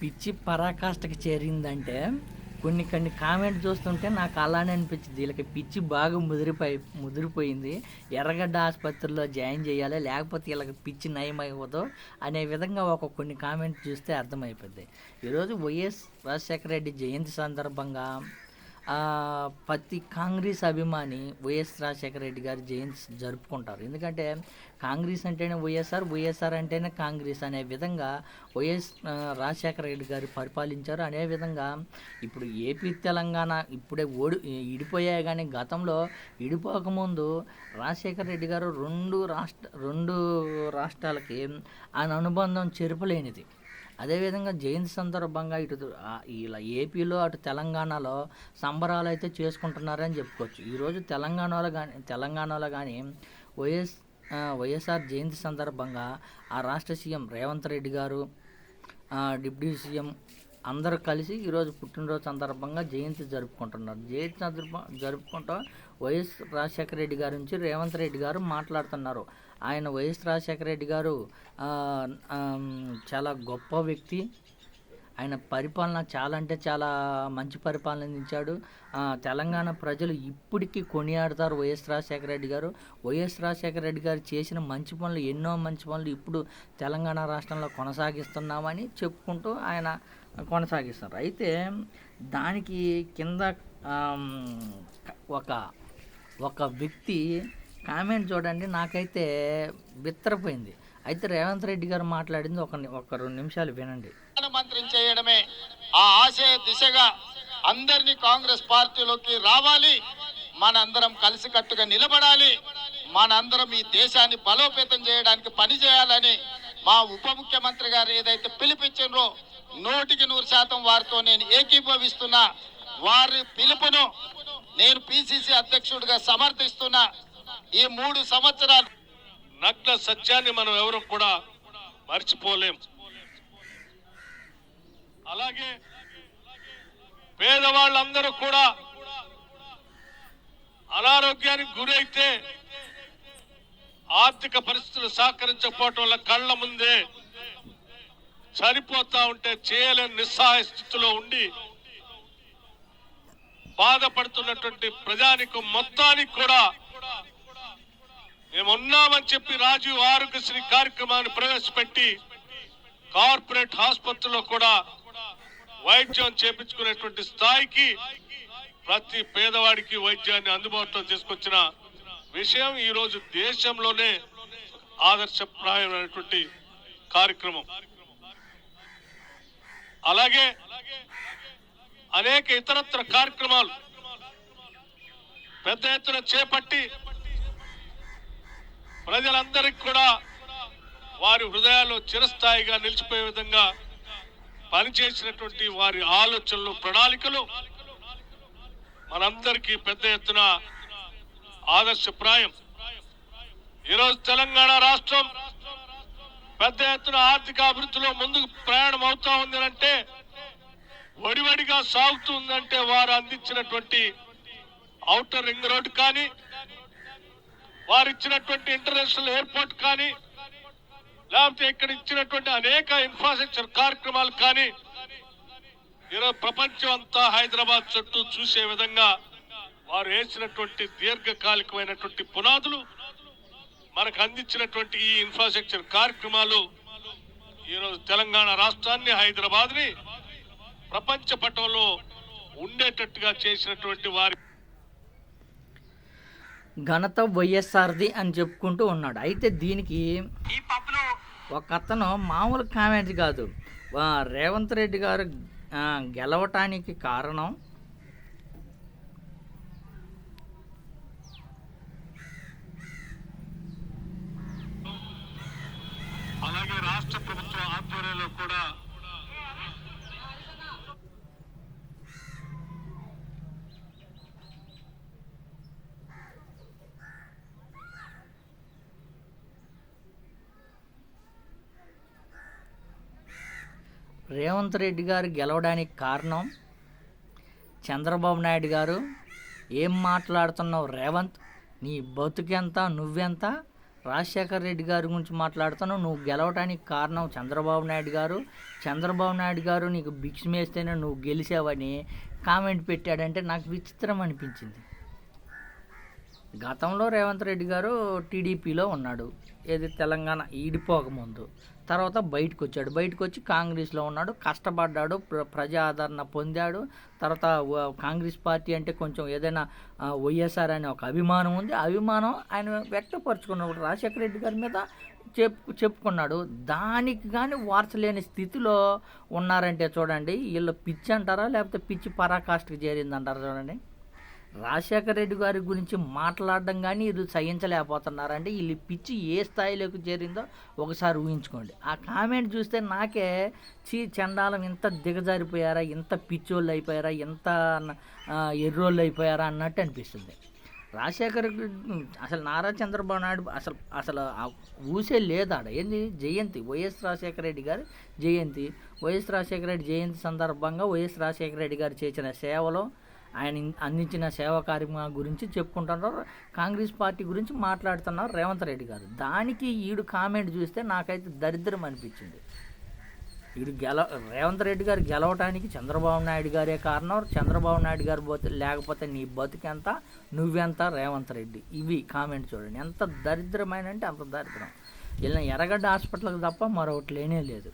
పిచ్చి పరాకాష్ఠకి చేరిందంటే కొన్ని కొన్ని కామెంట్ చూస్తుంటే నాకు అలానే అనిపించింది. వీళ్ళకి పిచ్చి బాగా ముదిరిపోయి ముదిరిపోయింది. ఎర్రగడ్డ ఆసుపత్రిలో జాయిన్ చేయాలి లేకపోతే వీళ్ళకి పిచ్చి నయం అనే విధంగా ఒక కొన్ని కామెంట్ చూస్తే అర్థమైపోద్ది. ఈరోజు వైఎస్ రాజశేఖర రెడ్డి జయంతి సందర్భంగా ప్రతి కాంగ్రెస్ అభిమాని వైఎస్ రాజశేఖర రెడ్డి గారి జయంతి జరుపుకుంటారు. ఎందుకంటే కాంగ్రెస్ అంటేనే వైఎస్ఆర్ వైఎస్ఆర్ అంటేనే కాంగ్రెస్ అనే విధంగా వైఎస్ రాజశేఖర రెడ్డి గారు పరిపాలించారు. అనే విధంగా ఇప్పుడు ఏపీ తెలంగాణ ఇప్పుడే ఓడి ఇడిపోయాయి కానీ గతంలో ఇడిపోకముందు రాజశేఖర రెడ్డి గారు రెండు రాష్ట్ర రెండు రాష్ట్రాలకి ఆయన అనుబంధం చెరుపలేనిది. అదేవిధంగా జయంతి సందర్భంగా ఇటు ఇలా ఏపీలో అటు తెలంగాణలో సంబరాలు అయితే చేసుకుంటున్నారని చెప్పుకోవచ్చు. ఈరోజు తెలంగాణలో కానీ తెలంగాణలో కానీ వైఎస్ వైఎస్ఆర్ జయంతి సందర్భంగా ఆ రాష్ట్ర సీఎం రేవంత్ రెడ్డి గారు డిప్యూటీ సీఎం అందరూ కలిసి ఈరోజు పుట్టినరోజు సందర్భంగా జయంతి జరుపుకుంటున్నారు. జయంతి సందర్భం జరుపుకుంటూ వైఎస్ రాజశేఖర రెడ్డి గారి నుంచి రేవంత్ రెడ్డి గారు మాట్లాడుతున్నారు. ఆయన వైఎస్ రాజశేఖర రెడ్డి గారు చాలా గొప్ప వ్యక్తి. ఆయన పరిపాలన చాలా అంటే చాలా మంచి పరిపాలన అందించాడు. తెలంగాణ ప్రజలు ఇప్పటికీ కొనియాడతారు వైఎస్ రాజశేఖర రెడ్డి గారు. వైఎస్ రాజశేఖర రెడ్డి గారు చేసిన మంచి పనులు ఎన్నో మంచి పనులు ఇప్పుడు తెలంగాణ రాష్ట్రంలో కొనసాగిస్తున్నామని చెప్పుకుంటూ ఆయన కొనసాగిస్తారు అయితే దానికి కింద ఒక ఒక వ్యక్తి కామెంట్ చూడండి నాకైతే బిత్తరపోయింది. అయితే రేవంత్ రెడ్డి గారు మాట్లాడింది ఒక ఒక రెండు నిమిషాలు వినండి. ప్రధానమంత్రి చేయడమే ఆ ఆశయ దిశగా అందరినీ కాంగ్రెస్ పార్టీలోకి రావాలి. మనందరం కలిసికట్టుగా నిలబడాలి. మనందరం ఈ దేశాన్ని బలోపేతం చేయడానికి పని చేయాలని మా ఉప ముఖ్యమంత్రి గారు ఏదైతే పిలిపించారో నూటికి నూరు శాతం వారితో నేను ఏకీభవిస్తున్నా. వారి పిలుపును నేను పిసిసి అధ్యక్షుడిగా సమర్థిస్తున్నా ఈ మూడు సంవత్సరాలు నగ్న సత్యాన్ని మనం ఎవరు కూడా మర్చిపోలేం. అలాగే పేదవాళ్ళందరూ కూడా అనారోగ్యానికి గురైతే ఆర్థిక పరిస్థితులు సహకరించకపోవటం వల్ల కళ్ళ ముందే చనిపోతా ఉంటే చేయలేని నిస్సహాయ స్థితిలో ఉండి బాధపడుతున్నటువంటి ప్రజానికం మొత్తానికి కూడా మేము ఉన్నామని చెప్పి రాజీవ్ ఆరోగ్యశ్రీ కార్యక్రమాన్ని ప్రవేశపెట్టి కార్పొరేట్ ఆసుపత్రిలో కూడా వైద్యం చేపించుకునేటువంటి స్థాయికి ప్రతి పేదవాడికి వైద్యాన్ని అందుబాటులో తీసుకొచ్చిన విషయం ఈ రోజు దేశంలోనే ఆదర్శప్రాయమైనటువంటి కార్యక్రమం. అలాగే అనేక ఇతరత్ర కార్యక్రమాలు పెద్ద ఎత్తున చేపట్టి ప్రజలందరికీ కూడా వారి హృదయాల్లో చిరస్థాయిగా నిలిచిపోయే విధంగా పనిచేసినటువంటి వారి ఆలోచనలు ప్రణాళికలు మనందరికీ పెద్ద ఎత్తున ఆదర్శప్రాయం. ఈరోజు తెలంగాణ రాష్ట్రం పెద్ద ఎత్తున ఆర్థిక అభివృద్ధిలో ముందుకు ప్రయాణం అవుతా ఉంది అంటే వడివడిగా సాగుతుందంటే వారు అందించినటువంటి ఔటర్ రింగ్ రోడ్ కానీ వారు ఇచ్చినటువంటి ఇంటర్నేషనల్ ఎయిర్పోర్ట్ కానీ లేకపోతే ఇక్కడ ఇచ్చినటువంటి అనేక ఇన్ఫ్రాస్ట్రక్చర్ కార్యక్రమాలు కానీ ఈరోజు ప్రపంచం అంతా హైదరాబాద్ చుట్టూ చూసే విధంగా వారు వేసినటువంటి దీర్ఘకాలికమైనటువంటి పునాదులు మనకు అందించినటువంటి ఈ ఇన్ఫ్రాస్ట్రక్చర్ కార్యక్రమాలు ఈరోజు తెలంగాణ రాష్ట్రాన్ని హైదరాబాద్ని ప్రపంచ పటంలో ఉండేటట్టుగా చేసినటువంటి వారి ఘనత వైఎస్ఆర్ది అని చెప్పుకుంటూ ఉన్నాడు. అయితే దీనికి ఒక అతను మామూలు కామెంట్ కాదు. ఆ, రేవంత్ రెడ్డి గారు గెలవటానికి కారణం అలాగే రాష్ట్ర ప్రభుత్వ ఆధ్వర్యంలో కూడా రేవంత్ రెడ్డి గారు గెలవడానికి కారణం చంద్రబాబు నాయుడు గారు ఏం మాట్లాడుతున్నావు రేవంత్? నీ బతుకెంత? నువ్వెంత? రాజశేఖర్ రెడ్డి గారి గురించి మాట్లాడుతున్నావు. నువ్వు గెలవడానికి కారణం చంద్రబాబు నాయుడు గారు. చంద్రబాబు నాయుడు గారు నీకు భిక్షమేస్తేనే నువ్వు గెలిచావని కామెంట్ పెట్టాడంటే నాకు విచిత్రం అనిపించింది. గతంలో రేవంత్ రెడ్డి గారు టీడీపీలో ఉన్నాడు. ఏది తెలంగాణ ఈడిపోకముందు. తర్వాత బయటకు వచ్చాడు బయటకు వచ్చి కాంగ్రెస్లో ఉన్నాడు. కష్టపడ్డాడు. ప్ర పొందాడు. తర్వాత కాంగ్రెస్ పార్టీ అంటే కొంచెం ఏదైనా వైఎస్ఆర్ అనే ఒక అభిమానం ఉంది. అభిమానం ఆయన వ్యక్తపరచుకున్నప్పుడు రాజశేఖర రెడ్డి గారి మీద చెప్పు చెప్పుకున్నాడు. దానికి కానీ వార్చలేని స్థితిలో ఉన్నారంటే చూడండి వీళ్ళు పిచ్చి అంటారా? లేకపోతే పిచ్చి పరాకాష్ఠకి చేరిందంటారా చూడండి? రాజశేఖర రెడ్డి గారి గురించి మాట్లాడడం కానీ ఇది సహించలేకపోతున్నారంటే వీళ్ళు పిచ్చి ఏ స్థాయిలోకి చేరిందో ఒకసారి ఊహించుకోండి. ఆ కామెంట్ చూస్తే నాకే చీ చండాలం ఇంత దిగజారిపోయారా ఇంత పిచ్చోళ్ళు అయిపోయారా ఇంత ఎర్రోళ్ళు అయిపోయారా అన్నట్టు అనిపిస్తుంది. రాజశేఖర్ అసలు నారా చంద్రబాబు నాయుడు అసలు అసలు ఊసే లేదాడ ఏంది? జయంతి. వైఎస్ రాజశేఖర రెడ్డి గారు జయంతి. వైఎస్ రాజశేఖర రెడ్డి జయంతి సందర్భంగా వైఎస్ రాజశేఖర రెడ్డి గారు చేసిన సేవలు ఆయన అందించిన సేవా కార్యక్రమం గురించి చెప్పుకుంటున్నారు. కాంగ్రెస్ పార్టీ గురించి మాట్లాడుతున్నారు రేవంత్ రెడ్డి గారు. దానికి ఈడు కామెంట్ చూస్తే నాకైతే దరిద్రం అనిపించింది. వీడు గెల రేవంత్ రెడ్డి గారు గెలవటానికి చంద్రబాబు నాయుడు గారే కారణం. చంద్రబాబు నాయుడు గారు పోతే లేకపోతే నీ బతుకెంత నువ్వెంత రేవంత్ రెడ్డి. ఇవి కామెంట్ చూడండి. ఎంత దరిద్రమైన అంటే అంత దరిద్రం. వీళ్ళని ఎర్రగడ్డ హాస్పిటల్కి తప్ప మరొకటి లేనే లేదు.